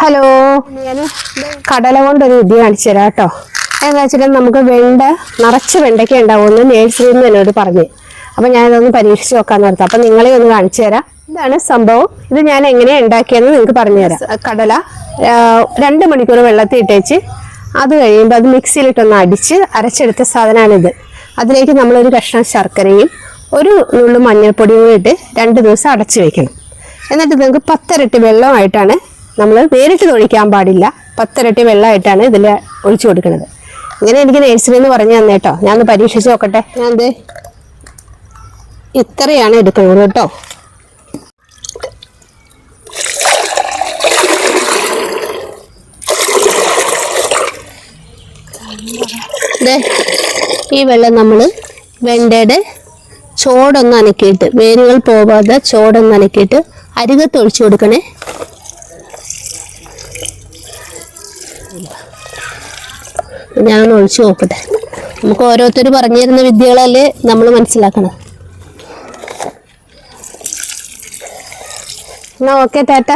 Hello. ഞാൻ കടല കൊണ്ടൊരു വിദ്യ കാണിച്ചു തരാം കേട്ടോ. എന്താ വെച്ചാൽ നമുക്ക് വെണ്ട നിറച്ച് വെണ്ടയ്ക്ക ഉണ്ടാവുമെന്ന് നേഴ്സറിയിൽ നിന്ന് എന്നോട് പറഞ്ഞു. അപ്പം ഞാനിതൊന്ന് പരീക്ഷിച്ച് നോക്കാന്ന് പറഞ്ഞു അപ്പം നിങ്ങളെ ഒന്ന് കാണിച്ചു തരാം. ഇതാണ് സംഭവം. ഇത് ഞാൻ എങ്ങനെയാണ് ഉണ്ടാക്കിയെന്ന് നിങ്ങൾക്ക് പറഞ്ഞു തരാം. കടല. രണ്ട് മണിക്കൂർ വെള്ളത്തിൽ ഇട്ടേച്ച് അത് കഴിയുമ്പോൾ അത് മിക്സിയിലിട്ടൊന്ന് അടിച്ച് അരച്ചെടുത്ത സാധനമാണിത് അതിലേക്ക് നമ്മളൊരു കഷ്ണം ശർക്കരയും ഒരു നുള്ളു മഞ്ഞൾപ്പൊടിയും ഇട്ട് രണ്ട് ദിവസം അടച്ചു വയ്ക്കണം എന്നിട്ട് നിങ്ങൾക്ക് പത്തരട്ടി വെള്ളമായിട്ടാണ് നമ്മൾ നേരിട്ട് ഒഴിക്കാൻ പാടില്ല. പത്തിരട്ടി വെള്ളമായിട്ടാണ് ഇതിൽ ഒഴിച്ചു കൊടുക്കുന്നത്. ഇങ്ങനെ എനിക്ക് നേഴ്സറി എന്ന് പറഞ്ഞു തന്നെ കേട്ടോ ഞാനൊന്ന് പരീക്ഷിച്ച് നോക്കട്ടെ. ഞാൻ ദേ ഇത്രയാണ് എടുക്കുന്നത് കേട്ടോ. ഈ വെള്ളം നമ്മൾ വെണ്ടയുടെ ചോടൊന്ന് അനക്കിയിട്ട് വേരുകൾ പോവാതെ ചോടൊന്ന് അനക്കിയിട്ട് അരികത്ത് ഒഴിച്ചു കൊടുക്കണേ. ഞാൻ ഒഴിച്ചു നോക്കട്ടെ. നമുക്ക് ഓരോരുത്തർ പറഞ്ഞു തരുന്ന വിദ്യകളല്ലേ നമ്മൾ മനസ്സിലാക്കണം. എന്നാ ഓക്കെ ടാറ്റ.